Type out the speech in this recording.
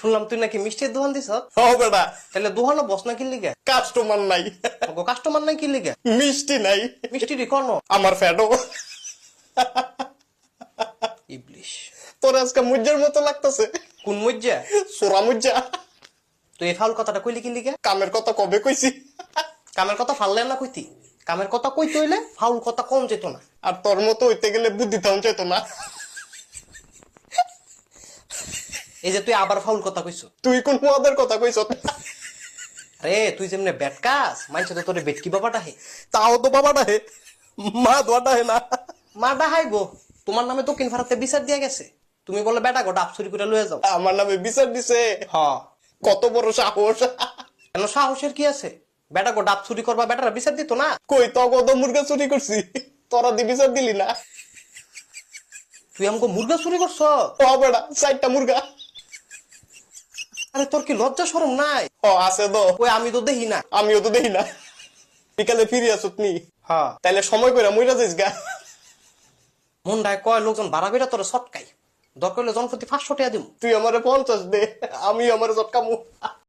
শুনলাম তুই নাকি মিষ্টির দোকান দিছ? ও বেটা। তাহলে দোকানও বস না কিনলি গে কাস্টমার নাই কাস্টমার নাই কিনলি গে মিষ্টি নাই। মিষ্টি কোন আমার ফ্যাটও। ইবলিশ। তোর আজকে মুজ্জার মতো লাগতেছে। কোন মজ্জা? সোরা মুজ্জা। তুই এই ফাউল কথাটা কইলি কিনলি গে কামের কথা কবে কইছি? কামের কথা ফাললে না কইতি? কামের কথা কইতে হইলে ফাউল কথা কম যেত না। আর তোর মতো হইতে গেলে বুদ্ধি থাউন চাইতো না। এই যে তুই আবার ফাউল কথা কইছ। তুই কোন মদের কথা কইছ? আরে তুই যেমনে বেটকাস মানছে তো তোরে বেটকি বাবাটা হে। তাও তো বাবাটা হে। মা দোয়াটা হে না। মা ডাহাই গো তোমার নামে দক্ষিণ ভারতে বিচার দিয়া গেছে। তুমি বলে বেটা গো ডাব চুরি করে লয়ে যাও। আমার নামে বিচার দিছে। হ। কত বড় সাহস। কেন সাহসের কি আছে? বেটা গো ডাব চুরি করবা বেটারা বিচার দিত না? কই তো কত মুরগা চুরি করছি। তোরা দি বিচার দিলি না। তুই আমাকে মুরগা চুরি করছ? ও বেটা চারটা মুরগা। আরে তোর কি লজ্জা সরম নাই? ও আছে তো। ওই আমি তো দেখি না। আমিও তো দেখি না। বিকালে ফিরে আছো তুমি হ্যাঁ। তাইলে সময় করে মইরা যাইস গা। মুন্ডায় কয় লোকজন বাড়া বেড়া তোর সটকাই দরকার হলে জনপ্রতি পাঁচশো টাকা দিব তুই আমারে পঞ্চাশ দে আমি আমারে চটকামু